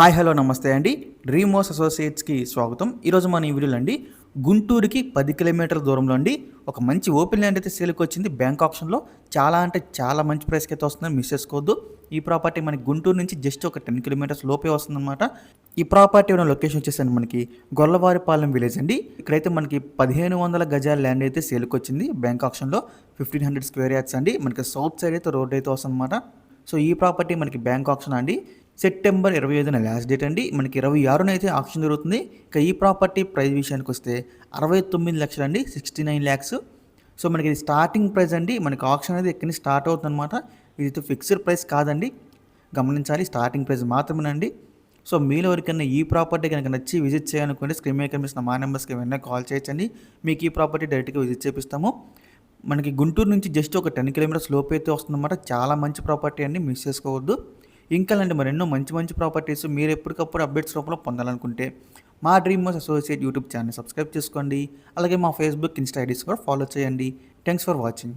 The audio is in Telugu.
హాయ్ హలో నమస్తే అండి. డ్రీమోస్ అసోసియేట్స్కి స్వాగతం. ఈరోజు మన ఈ వీడియోలో అండి గుంటూరుకి పది కిలోమీటర్ల దూరంలో అండి ఒక మంచి ఓపెన్ ల్యాండ్ అయితే సేల్కి వచ్చింది. బ్యాంక్ ఆప్షన్లో చాలా అంటే చాలా మంచి ప్రైస్కి అయితే వస్తుందని మిస్ చేసుకోవద్దు. ఈ ప్రాపర్టీ మనకి గుంటూరు నుంచి జస్ట్ ఒక టెన్ కిలోమీటర్స్ లోపే వస్తుందన్నమాట. ఈ ప్రాపర్టీ ఉన్న లొకేషన్ వచ్చేసండి మనకి గొల్లవారిపాలెం విలేజ్ అండి. ఇక్కడైతే మనకి పదిహేను వందల గజాల ల్యాండ్ అయితే సేల్కి వచ్చింది బ్యాంక్ ఆప్షన్లో. ఫిఫ్టీన్ హండ్రెడ్ స్క్వేర్ యార్డ్స్ అండి. మనకి సౌత్ సైడ్ అయితే రోడ్ అయితే వస్తుందన్నమాట. సో ఈ ప్రాపర్టీ మనకి బ్యాంక్ ఆప్షన్ అండి? సెప్టెంబర్ ఇరవై ఐదున లాస్ట్ డేట్ అండి. మనకి ఇరవై ఆరున అయితే ఆప్షన్ జరుగుతుంది. ఇక ఈ ప్రాపర్టీ ప్రైస్ విషయానికి వస్తే అరవై తొమ్మిది లక్షలు అండి సిక్స్టీ నైన్ ల్యాక్స్ సో మనకి ఇది స్టార్టింగ్ ప్రైస్ అండి. మనకి ఆప్షన్ అనేది ఎక్కడి నుంచి స్టార్ట్ అవుతుంది అనమాట ఇది ఫిక్స్డ్ ప్రైస్ కాదండి. గమనించాలి స్టార్టింగ్ ప్రైస్ మాత్రమేనండి. సో మీలో ఎవరికైనా ఈ ప్రాపర్టీ కనుక నచ్చి విజిట్ చేయాలనుకుంటే స్క్రీన్ మీద కనిపిస్తున్న మా నెంబర్స్కి వెంటనే కాల్ చేయొచ్చండి. మీకు ఈ ప్రాపర్టీ డైరెక్ట్గా విజిట్ చేపిస్తాము. మనకి గుంటూరు నుంచి జస్ట్ ఒక టెన్ కిలోమీటర్స్ లోపు అయితే వస్తుందన్నమాట. చాలా మంచి ప్రాపర్టీ అండి మిస్ చేసుకోవద్దు. ఇంకా లాంటి మరెన్నో మంచి మంచి ప్రాపర్టీస్ మీరు ఎప్పటికప్పుడు అప్డేట్స్ రూపంలో పొందాలనుకుంటే మా డ్రీమ్ మోస్ అసోసియేట్ యూట్యూబ్ ఛానల్ సబ్స్క్రైబ్ చేసుకోండి. అలాగే మా ఫేస్బుక్ ఇన్స్టా ఐడీస్ కూడా ఫాలో చేయండి. Thanks for watching.